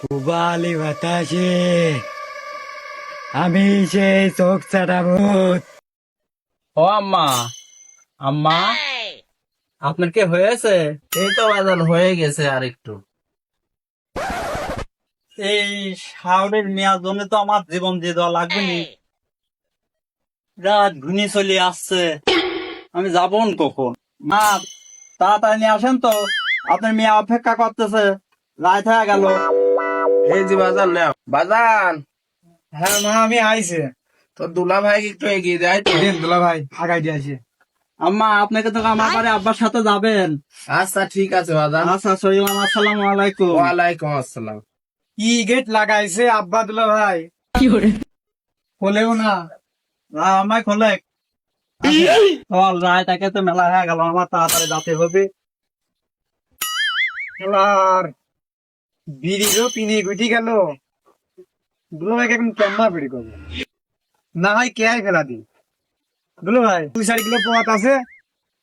পুবালি বাতাসে আমি সেই চোখ ভূত। ও আম্মা আম্মা আপনার কি হয়েছে? এই তো বাজান হয়ে গেছে আর একটু এই শাওরের মেয়ার জন্য তো আমার জীবন দিয়ে দেওয়া লাগবে নি। রাত ঘুনি চলে আসছে। আমি যাব না কখন? মা তাড়াতাড়ি নিয়ে আসেন তো। আপনার মেয়ে অপেক্ষা করতেছে। রাত হয়ে গেল। এই যে বাজান না বাজান! হ্যাঁ মা আমি আইছে। তো দুলা ভাই একটু এগিয়ে যায় তো দেন দুলা ভাই আগাই দিয়ে আসি। আম্মা আপনাকে তো আমার বাড়ি আব্বার সাথে যাবেন। আচ্ছা ঠিক আছে বাজান। আচ্ছা সহিলাম আসসালামু আলাইকুম। ওয়ালাইকুম আসসালাম। কি গেট লাগাইছে আব্বা দুলা ভাই? বলেও না। না, আমায় খোলে। রায় তাকে তো মেলা হয়ে গেল, আমার তাড়াতাড়ি হবে। পিনে গুটি গেল। দুলো বিড়ি না হয় কে ফেলা দি দুলো ভাই, দুই চার কিলো পথ আছে,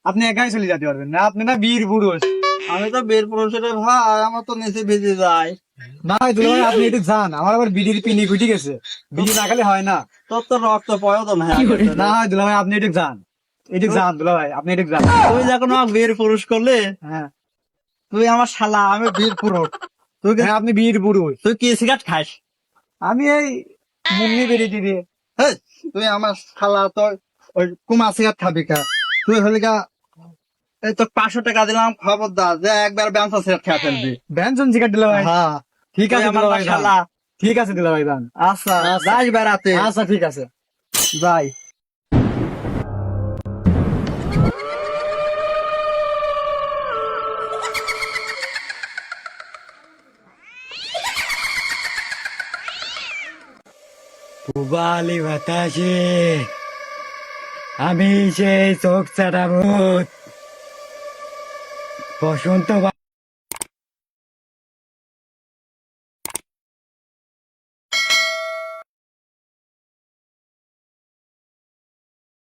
আপনি একাই চলে যেতে পারবেন না, আপনি না বীর পুরুষ আমি তো বের পুরুষের ভাই আমার তো নিচে ভেজে যায়। না দুলো ভাই আপনি একটু যান। আমার আবার বিড়ির পিনি গুটি গেছে। বিড়ি না খেলে হয় না। তোর তো রক্ত প্রয়োজন হ্যাঁ না হয় দুলো ভাই আপনি একটু যান। একটু যান দুলো ভাই আপনি একটু যান। তুই যখন বীর পুরুষ করলে হ্যাঁ। তুই আমার শালা আমি বীর পুরুষ। তুই হ্যাঁ, আপনি বীর পুরুষ। তুই কি সিগারেট খাস? আমি এই মুন্নি বেরিয়ে দিয়ে। তুই আমার শালা তো ওই কুমা সিগারেট খাবি কা? তুই হলে কা এই তো পাঁচশো টাকা দিলাম খবরদার যে একবার ব্যবসা সিগারেট খেয়ে ফেলবি। ব্যঞ্জন শিকার দিল ভাই। হ্যাঁ। ঠিক আছে দুলা ভাই ঠিক আছে দিলা ভাই যান আচ্ছা। যাস বেড়াতে আচ্ছা ঠিক আছে। বাই। পুবালি বাতাসে আমি সেই চোখ চাটা ভূত বসন্ত